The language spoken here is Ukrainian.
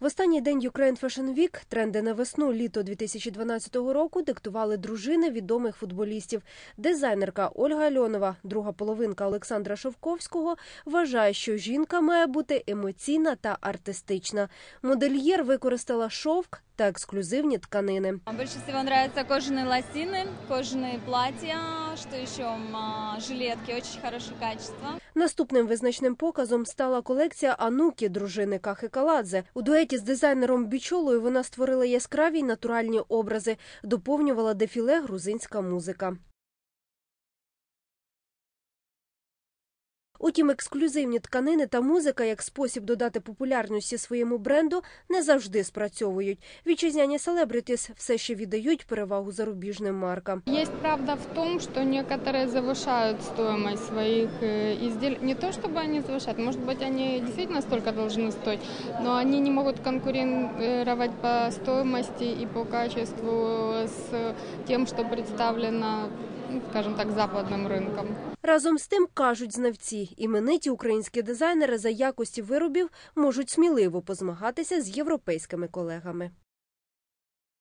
В останній день Ukraine Fashion Week тренди на весну літо 2012 року диктували дружини відомих футболістів. Дизайнерка Ольга Альонова, друга половинка Олександра Шовковського, вважає, що жінка має бути емоційна та артистична. Модельєр використала шовк та ексклюзивні тканини. Больше всего нравятся кожаные лосины, кожаные платья, что еще, м, а, жилетки очень хорошего качества. Наступним визначним показом стала колекція Ануки дружини Кахи Каладзе. У дуеті з дизайнером Бічолою вона створила яскраві й натуральні образи, доповнювала дефіле грузинська музика. Утім, ексклюзивні тканини та музика як спосіб додати популярності своєму бренду не завжди спрацьовують. Вітчизняні селебритіс все ще віддають перевагу зарубіжним маркам. Есть правда в том, что некоторые завышают стоимость своих э, изделий. Не то чтобы они завышают, может быть, они действительно столько должны стоить, но они не могут конкурировать по стоимости и по качеству с тем, что представлено, скажем так, западним ринком Разом з тим кажуть знавці, імениті українські дизайнери за якості виробів можуть сміливо позмагатися з європейськими колегами.